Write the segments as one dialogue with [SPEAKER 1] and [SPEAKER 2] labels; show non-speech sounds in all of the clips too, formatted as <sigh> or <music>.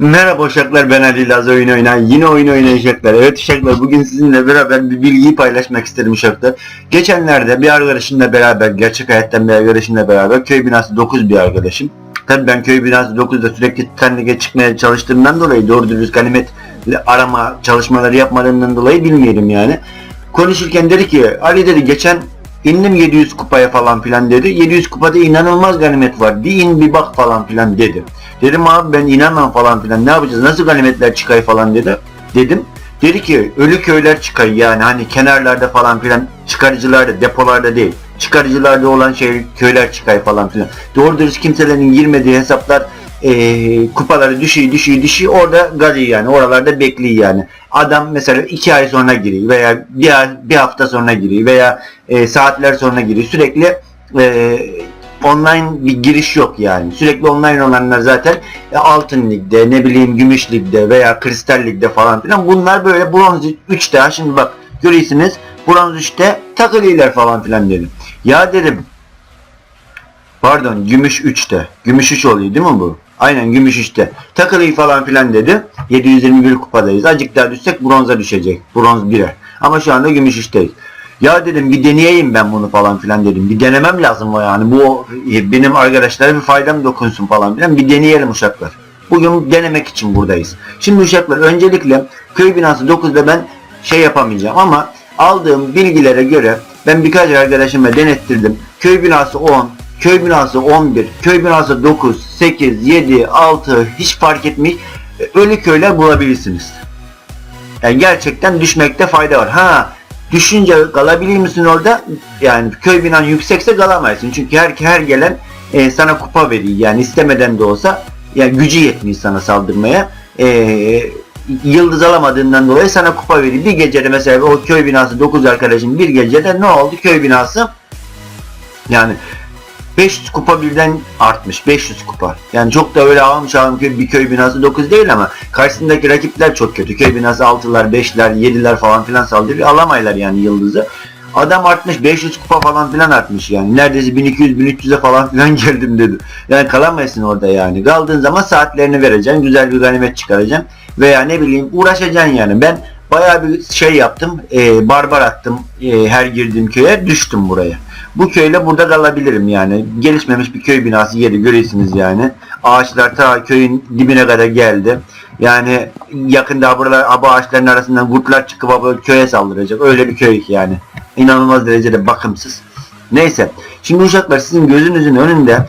[SPEAKER 1] Merhaba uşaklar ben Ali Laz oyun oynayan yine oyun oynayacaklar. Evet uşaklar bugün sizinle beraber bir bilgiyi paylaşmak isterim uşaklar. Geçenlerde bir arkadaşımla beraber gerçek hayattan bir arkadaşımla beraber köy binası 9 bir arkadaşım. Tabii ben köy binası 9'da sürekli Titanic çıkmaya çalıştığımdan dolayı doğru dürüst kalimet arama çalışmaları yapmadığımdan dolayı bilmiyorum yani. Konuşurken dedi ki Ali dedi geçen indim 700 kupaya falan filan dedi. 700 kupada inanılmaz ganimet var. Bir in bir bak falan filan dedi. Dedim abi ben inanmam falan filan ne yapacağız nasıl ganimetler çıkay falan dedi. Dedim. Dedi ki ölü köyler çıkay yani hani kenarlarda falan filan çıkarıcılarda depolarda değil. Çıkarıcılarda olan şey köyler çıkay falan filan. Doğru dürüst kimselerin girmediği hesaplar eee, kupaları düşüyor düşüyor düşüyor orada gazı yani oralarda bekliyor yani. Adam mesela iki ay sonra giriyor veya bir, ay, bir hafta sonra giriyor veya e, saatler sonra giriyor. Sürekli e, online bir giriş yok yani. Sürekli online olanlar zaten e, altın ligde, ne bileyim gümüş ligde veya kristal ligde falan filan. Bunlar böyle bronz 3'te. Ha Şimdi bak görüyorsunuz bronz 3'te takılıyorlar falan filan dedim. Ya dedim Pardon gümüş 3'te. Gümüş 3 oluyor değil mi bu? Aynen gümüş 3'te. Takılıyı falan filan dedi. 721 kupadayız. Azıcık daha düşsek bronza düşecek. Bronz 1'e. Ama şu anda gümüş 3'teyiz. Ya dedim bir deneyeyim ben bunu falan filan dedim. Bir denemem lazım o yani. Bu benim arkadaşlara bir faydam dokunsun falan filan. Bir deneyelim uşaklar. Bugün denemek için buradayız. Şimdi uşaklar öncelikle köy binası 9'da ben şey yapamayacağım ama aldığım bilgilere göre ben birkaç arkadaşıma denettirdim. Köy binası 10, köy binası 11, köy binası 9, 8, 7, 6 hiç fark etmiş ölü köyler bulabilirsiniz. Yani gerçekten düşmekte fayda var. Ha düşünce kalabilir misin orada? Yani köy binan yüksekse kalamayısın. Çünkü her her gelen e, sana kupa veriyor. Yani istemeden de olsa yani gücü yetmiyor sana saldırmaya. E, yıldız alamadığından dolayı sana kupa veriyor. Bir gecede mesela o köy binası 9 arkadaşın bir gecede ne oldu? Köy binası yani 500 kupa birden artmış. 500 kupa. Yani çok da öyle almış alım bir köy binası 9 değil ama karşısındaki rakipler çok kötü. Köy binası 6'lar, 5'ler, 7'ler falan filan saldırıyor. Alamaylar yani yıldızı. Adam artmış 500 kupa falan filan artmış yani. Neredeyse 1200-1300'e falan filan <laughs> geldim dedi. Yani kalamayasın orada yani. Kaldığın zaman saatlerini vereceksin. Güzel bir ganimet çıkaracaksın. Veya ne bileyim uğraşacaksın yani. Ben bayağı bir şey yaptım. E, barbar attım. E, her girdiğim köye düştüm buraya. Bu köyle burada kalabilirim yani. Gelişmemiş bir köy binası yeri görüyorsunuz yani. Ağaçlar ta köyün dibine kadar geldi. Yani yakında buralar bu ağaçların arasından kurtlar çıkıp bu köye saldıracak. Öyle bir köy yani. İnanılmaz derecede bakımsız. Neyse. Şimdi uşaklar sizin gözünüzün önünde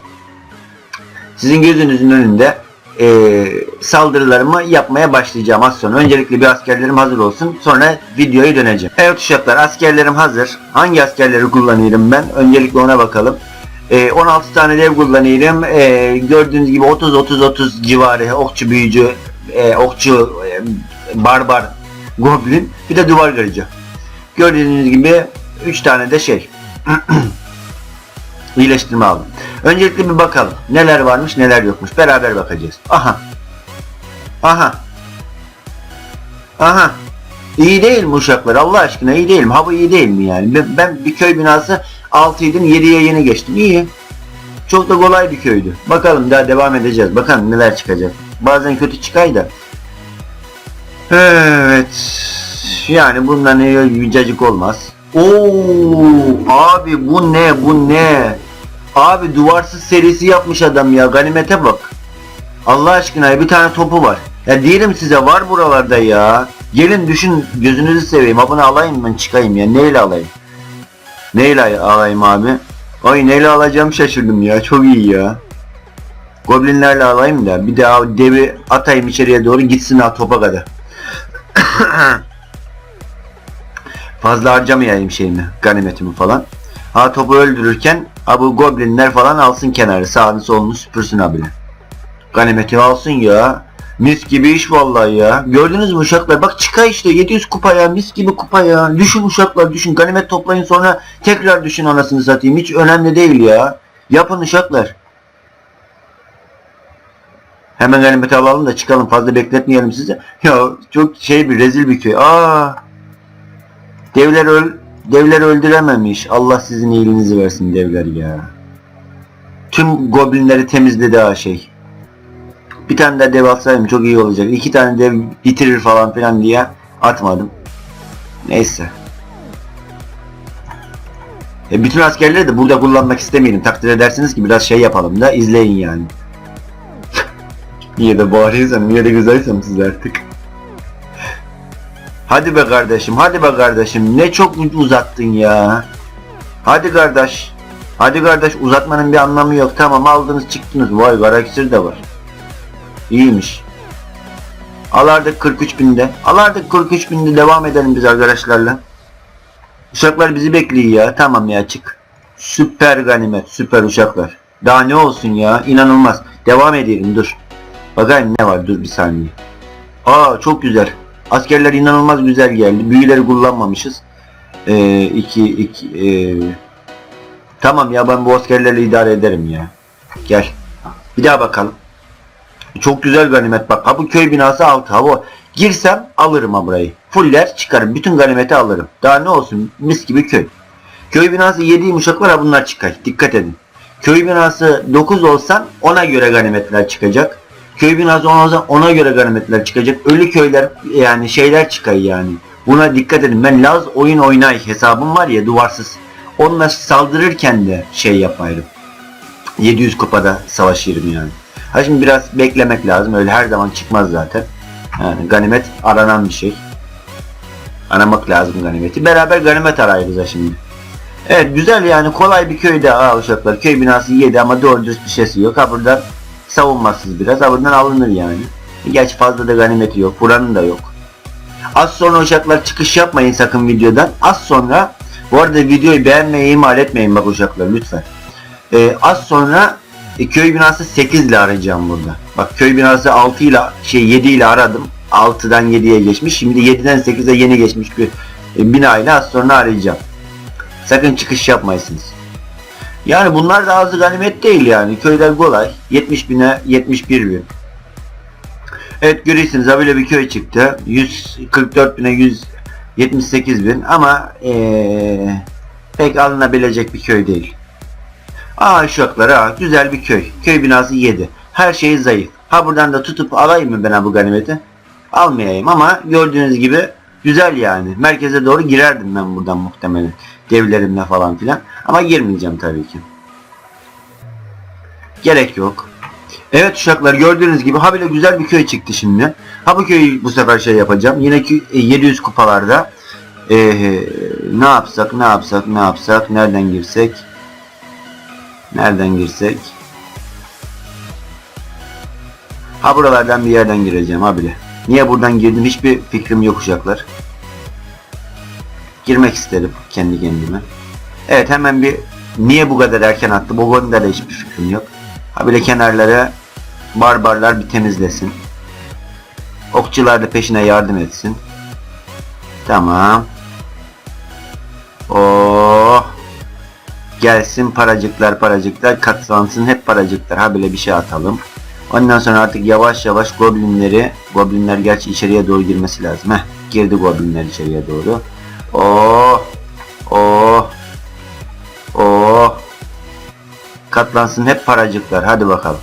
[SPEAKER 1] sizin gözünüzün önünde eee saldırılarımı yapmaya başlayacağım az sonra. Öncelikle bir askerlerim hazır olsun. Sonra videoya döneceğim. Evet uşaklar askerlerim hazır. Hangi askerleri kullanıyorum ben? Öncelikle ona bakalım. Eee, 16 tane dev kullanıyorum. Eee, gördüğünüz gibi 30-30-30 civarı okçu büyücü, eee, okçu, eee, barbar, goblin. Bir de duvar kırıcı. Gördüğünüz gibi 3 tane de şey. <clears throat> iyileştirme aldım. Öncelikle bir bakalım. Neler varmış neler yokmuş. Beraber bakacağız. Aha. Aha. Aha. İyi değil mi uşaklar? Allah aşkına iyi değil mi? Ha iyi değil mi yani? Ben, ben bir köy binası 6 idim 7'ye yeni geçtim. İyi. Çok da kolay bir köydü. Bakalım daha devam edeceğiz. Bakalım neler çıkacak. Bazen kötü çıkay da. Evet. Yani bundan ne bir cacık olmaz. Oo abi bu ne bu ne? Abi duvarsız serisi yapmış adam ya. Ganimete bak. Allah aşkına bir tane topu var. Ya diyelim size var buralarda ya. Gelin düşün gözünüzü seveyim. Ha bunu alayım ben çıkayım ya. Neyle alayım? Neyle alayım abi? Ay neyle alacağım şaşırdım ya. Çok iyi ya. Goblinlerle alayım da bir daha devi atayım içeriye doğru gitsin ha topa kadar. <coughs> Fazla harcamayayım şeyimi, ganimetimi falan. Ha topu öldürürken ha bu goblinler falan alsın kenarı sağını solunu süpürsün abile. Ganimeti alsın ya. Mis gibi iş vallahi ya. Gördünüz mü uşaklar? Bak çıkar işte 700 kupa ya. Mis gibi kupa ya. Düşün uşaklar düşün. Ganimet toplayın sonra tekrar düşün anasını satayım. Hiç önemli değil ya. Yapın uşaklar. Hemen ganimeti alalım da çıkalım. Fazla bekletmeyelim sizi. Ya çok şey bir rezil bir köy. Aa. Devler öl devler öldürememiş. Allah sizin iyiliğinizi versin devler ya. Tüm goblinleri temizledi ha şey. Bir tane de dev atsaydım çok iyi olacak. İki tane dev bitirir falan filan diye atmadım. Neyse. E bütün askerleri de burada kullanmak istemeyelim. Takdir edersiniz ki biraz şey yapalım da izleyin yani. <laughs> niye de bağırıyorsam, niye de güzelsem siz artık. Hadi be kardeşim, hadi be kardeşim. Ne çok uzattın ya. Hadi kardeş. Hadi kardeş uzatmanın bir anlamı yok. Tamam aldınız çıktınız. Vay karaksır de var. İyiymiş. Alardık 43 binde. Alardık 43 binde devam edelim biz arkadaşlarla. Uşaklar bizi bekliyor ya. Tamam ya çık. Süper ganimet. Süper uşaklar. Daha ne olsun ya. inanılmaz. Devam edelim dur. Bakayım ne var dur bir saniye. Aa çok güzel. Askerler inanılmaz güzel geldi. Büyüleri kullanmamışız. Ee, iki, iki, ee, Tamam ya ben bu askerlerle idare ederim ya. Gel. Bir daha bakalım. Çok güzel ganimet bak. Ha bu köy binası altı. Ha bu. Girsem alırım ha burayı. Fuller çıkarım. Bütün ganimeti alırım. Daha ne olsun mis gibi köy. Köy binası 7 yumuşak var ha bunlar çıkar. Dikkat edin. Köy binası 9 olsan ona göre ganimetler çıkacak. Köy binası 10 olsa ona göre ganimetler çıkacak. Ölü köyler yani şeyler çıkar yani. Buna dikkat edin. Ben Laz oyun oynay hesabım var ya duvarsız. Onunla saldırırken de şey yaparım. 700 kupada savaşırım yani. Ha şimdi biraz beklemek lazım. Öyle her zaman çıkmaz zaten. Yani ganimet aranan bir şey. Aramak lazım ganimeti. Beraber ganimet arayırız ha şimdi. Evet güzel yani kolay bir köyde ha uşaklar. Köy binası 7 ama doğru dürüst bir şeysi yok. Ha buradan savunmasız biraz. Buradan alınır yani. Gerçi fazla da ganimeti yok. Buranın da yok. Az sonra uşaklar çıkış yapmayın sakın videodan. Az sonra bu arada videoyu beğenmeyi ihmal etmeyin bak uşaklar lütfen. Ee, az sonra e, köy binası 8 ile arayacağım burada. Bak köy binası 6 ile şey 7 ile aradım. 6'dan 7'ye geçmiş. Şimdi 7'den 8'e yeni geçmiş bir e, bina ile az sonra arayacağım. Sakın çıkış yapmayasınız. Yani bunlar da azı ganimet değil yani. Köyler kolay. 70 bine 71 bin. Evet görüyorsunuz böyle bir köy çıktı. 144 bine 178 bin ama ee, pek alınabilecek bir köy değil. Aa uşaklar ha güzel bir köy. Köy binası 7. Her şey zayıf. Ha buradan da tutup alayım mı ben bu ganimeti? Almayayım ama gördüğünüz gibi güzel yani. Merkeze doğru girerdim ben buradan muhtemelen. Devlerimle falan filan. Ama girmeyeceğim tabii ki. Gerek yok. Evet uşaklar gördüğünüz gibi ha bile güzel bir köy çıktı şimdi. Ha bu köyü bu sefer şey yapacağım. Yine ki e, 700 kupalarda. Ee, ne yapsak ne yapsak ne yapsak nereden girsek? Nereden girsek? Ha buralardan bir yerden gireceğim ha bile. Niye buradan girdim hiçbir fikrim yok uşaklar. Girmek isterim kendi kendime. Evet hemen bir niye bu kadar erken attı bu konuda da hiçbir fikrim yok. Ha bile kenarlara barbarlar bir temizlesin. Okçular da peşine yardım etsin. Tamam. Oh. Gelsin paracıklar paracıklar katlansın hep paracıklar. Ha bile bir şey atalım. Ondan sonra artık yavaş yavaş goblinleri goblinler gerçi içeriye doğru girmesi lazım. Heh girdi goblinler içeriye doğru. Oh. Katlansın hep paracıklar. Hadi bakalım.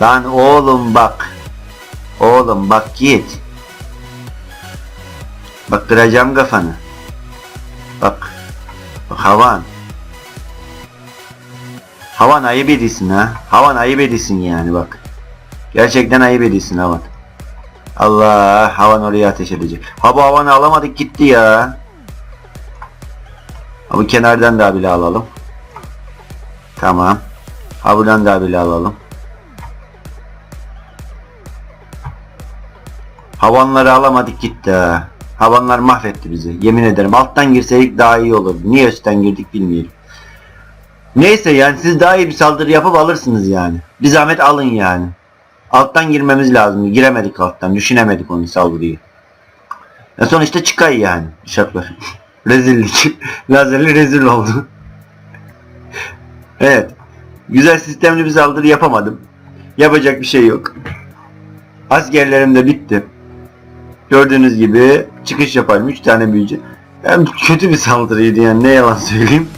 [SPEAKER 1] Lan oğlum bak. Oğlum bak git. Bak kıracağım kafanı. Bak. Bak havan. Havan ayıp ediyorsun ha. Havan ayıp ediyorsun yani bak. Gerçekten ayıp ediyorsun havan. Allah havan oraya ateş edecek. Ha bu havanı alamadık gitti ya. Ha kenardan da bile alalım. Tamam. Ha buradan da bile alalım. Havanları alamadık gitti ha. Havanlar mahvetti bizi. Yemin ederim alttan girseydik daha iyi olurdu. Niye üstten girdik bilmiyorum. Neyse yani siz daha iyi bir saldırı yapıp alırsınız yani. Bir zahmet alın yani. Alttan girmemiz lazım. Giremedik alttan. Düşünemedik onu saldırıyı. Ya sonuçta çıkay yani. Uşaklar. <laughs> Rezillik. Lazerli rezil oldu. Evet. Güzel sistemli bir saldırı yapamadım. Yapacak bir şey yok. Askerlerim de bitti. Gördüğünüz gibi çıkış yaparım. 3 tane büyücü. Yani kötü bir saldırıydı yani ne yalan söyleyeyim.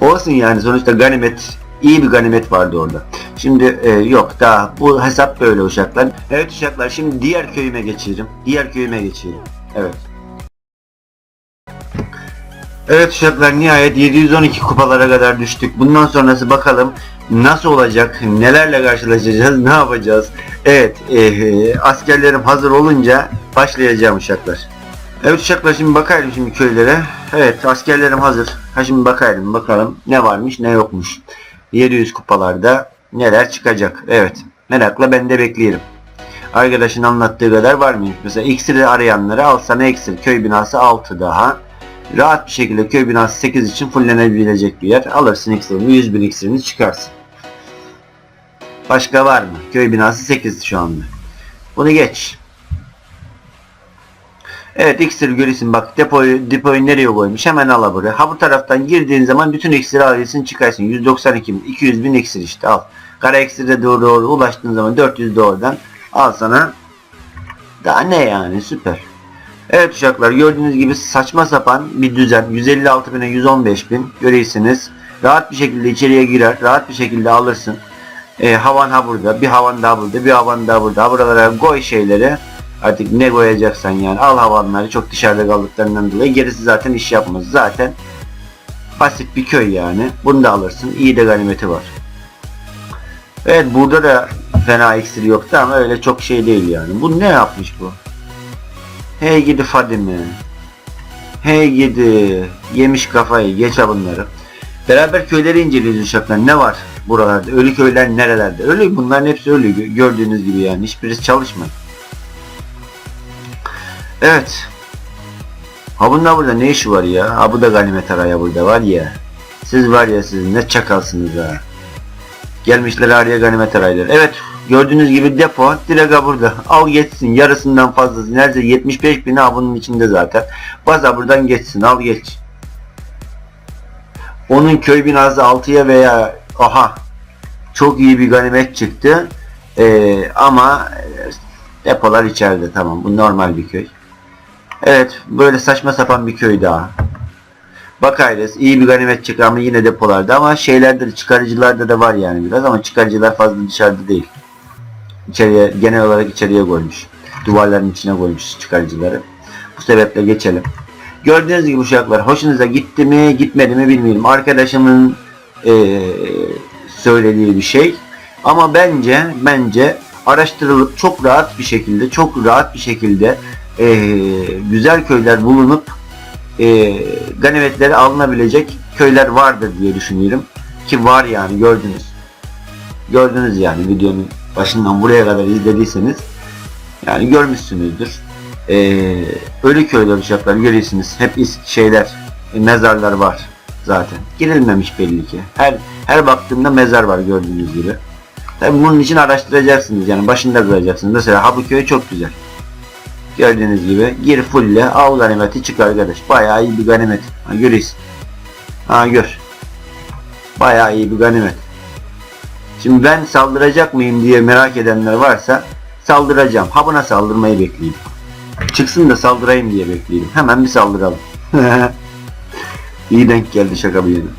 [SPEAKER 1] Olsun yani sonuçta ganimet İyi bir ganimet vardı orada. Şimdi e, yok daha bu hesap böyle uşaklar. Evet uşaklar şimdi diğer köyüme geçelim. Diğer köyüme geçelim. Evet. Evet uşaklar nihayet 712 kupalara kadar düştük. Bundan sonrası bakalım nasıl olacak, nelerle karşılaşacağız, ne yapacağız. Evet e, askerlerim hazır olunca başlayacağım uşaklar. Evet uşaklar şimdi bakalım şimdi köylere. Evet askerlerim hazır. Ha şimdi bakalım bakalım ne varmış ne yokmuş. 700 kupalarda neler çıkacak. Evet merakla ben de bekleyelim. Arkadaşın anlattığı kadar var mı? Mesela iksiri arayanları al sana iksir. Köy binası 6 daha. Rahat bir şekilde köy binası 8 için fullenebilecek bir yer. Alırsın iksirini 100 bin iksirini çıkarsın. Başka var mı? Köy binası 8 şu anda. Bunu geç. Evet iksir görürsün bak depoyu, depoyu nereye koymuş hemen al buraya. Ha bu taraftan girdiğin zaman bütün iksiri alıyorsun çıkarsın. 192 bin, 200 bin iksir işte al. Kara iksire doğru doğru ulaştığın zaman 400 doğrudan al sana. Daha ne yani süper. Evet uşaklar gördüğünüz gibi saçma sapan bir düzen. 156 bine 115 bin görüyorsunuz. Rahat bir şekilde içeriye girer. Rahat bir şekilde alırsın. E, havan ha burada. Bir havan daha burada. Bir havan daha burada. Buralara koy şeyleri. Artık ne koyacaksan yani. Al havanları çok dışarıda kaldıklarından dolayı. Gerisi zaten iş yapmaz. Zaten basit bir köy yani. Bunu da alırsın. İyi de ganimeti var. Evet burada da fena iksir yoktu ama öyle çok şey değil yani. Bu ne yapmış bu? Hey gidi Fadime. Hey gidi. Yemiş kafayı. Geç bunları. Beraber köyleri inceliyoruz uşaklar. Ne var buralarda? Ölü köyler nerelerde? Ölü bunların hepsi ölü. Gö- Gördüğünüz gibi yani. Hiçbirisi çalışmıyor. Evet. Ha bunda burada ne işi var ya? Ha bu da ganimet araya burada var ya. Siz var ya siz ne çakalsınız ha. Gelmişler araya ganimet araylar. Evet gördüğünüz gibi depo direkt ha burada. Al geçsin yarısından fazlası. Nerede 75 bin bunun içinde zaten. Baza buradan geçsin al geç. Onun köy binası 6'ya veya aha çok iyi bir ganimet çıktı. Ee, ama e, depolar içeride tamam bu normal bir köy. Evet böyle saçma sapan bir köy daha. Bakayız iyi bir ganimet çıktı ama yine depolarda ama şeylerde de çıkarıcılarda da var yani biraz ama çıkarıcılar fazla dışarıda değil. İçeriye genel olarak içeriye koymuş. Duvarların içine koymuş çıkarıcıları. Bu sebeple geçelim. Gördüğünüz gibi uşaklar hoşunuza gitti mi gitmedi mi bilmiyorum. Arkadaşımın eee, söylediği bir şey. Ama bence bence araştırılıp çok rahat bir şekilde çok rahat bir şekilde eee, güzel köyler bulunup eee ganimetleri alınabilecek köyler vardır diye düşünüyorum. Ki var yani gördünüz. Gördünüz yani videonun başından buraya kadar izlediyseniz yani görmüşsünüzdür. Ee, ölü köyler uşaklar görüyorsunuz. Hep is şeyler, e, mezarlar var zaten. Girilmemiş belli ki. Her her baktığımda mezar var gördüğünüz gibi. Tabii bunun için araştıracaksınız yani başında duracaksınız. Mesela ha bu köy çok güzel. Gördüğünüz gibi gir fulle al ganimeti çık arkadaş. Bayağı iyi bir ganimet. Ha görüyorsun. Ha gör. Bayağı iyi bir ganimet. Şimdi ben saldıracak mıyım diye merak edenler varsa saldıracağım. Ha buna saldırmayı bekleyeyim. Çıksın da saldırayım diye bekleyelim. Hemen bir saldıralım. <laughs> İyi denk geldi şaka bir yana.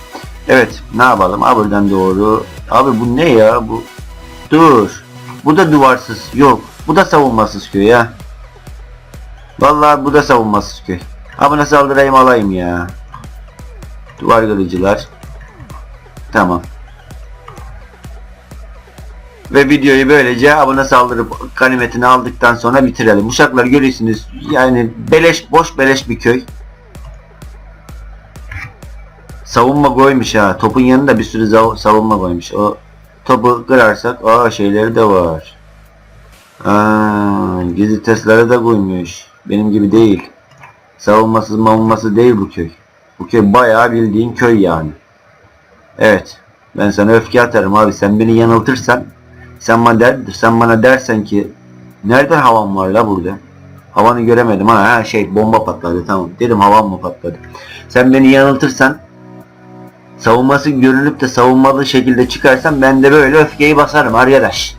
[SPEAKER 1] Evet ne yapalım? Ha buradan doğru. Abi bu ne ya? Bu Dur. Bu da duvarsız. Yok. Bu da savunmasız köy ya. Vallahi bu da savunmasız köy. Ha buna saldırayım alayım ya. Duvar kırıcılar. Tamam. Ve videoyu böylece abone saldırıp ganimetini aldıktan sonra bitirelim. Uşaklar görüyorsunuz yani beleş boş beleş bir köy. Savunma koymuş ha. Topun yanında bir sürü savunma koymuş. O topu kırarsak aa şeyleri de var. Gizli testleri de koymuş. Benim gibi değil. Savunmasız mavunması değil bu köy. Bu köy bayağı bildiğin köy yani. Evet. Ben sana öfke atarım abi. Sen beni yanıltırsan sen bana der, sen bana dersen ki nereden havan var la burada? Havanı göremedim ha şey bomba patladı tamam. Dedim havan mı patladı? Sen beni yanıltırsan savunması görünüp de savunmalı şekilde çıkarsan ben de böyle öfkeyi basarım arkadaş.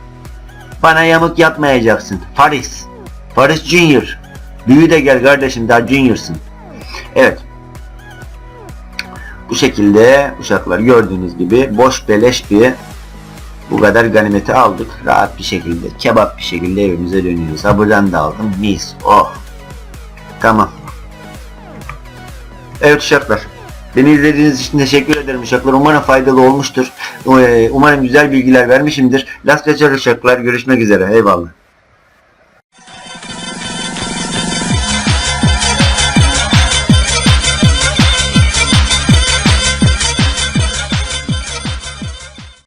[SPEAKER 1] Bana yamuk yapmayacaksın. Faris. Faris Junior. Büyü de gel kardeşim daha Junior'sın. Evet. Bu şekilde uşaklar gördüğünüz gibi boş beleş bir bu kadar ganimeti aldık. Rahat bir şekilde, kebap bir şekilde evimize dönüyoruz. Ha buradan da aldım. Mis. Oh. Tamam. Evet uşaklar. Beni izlediğiniz için teşekkür ederim uşaklar. Umarım faydalı olmuştur. Ee, Umarım güzel bilgiler vermişimdir. Last geçer uşaklar. Görüşmek üzere. Eyvallah.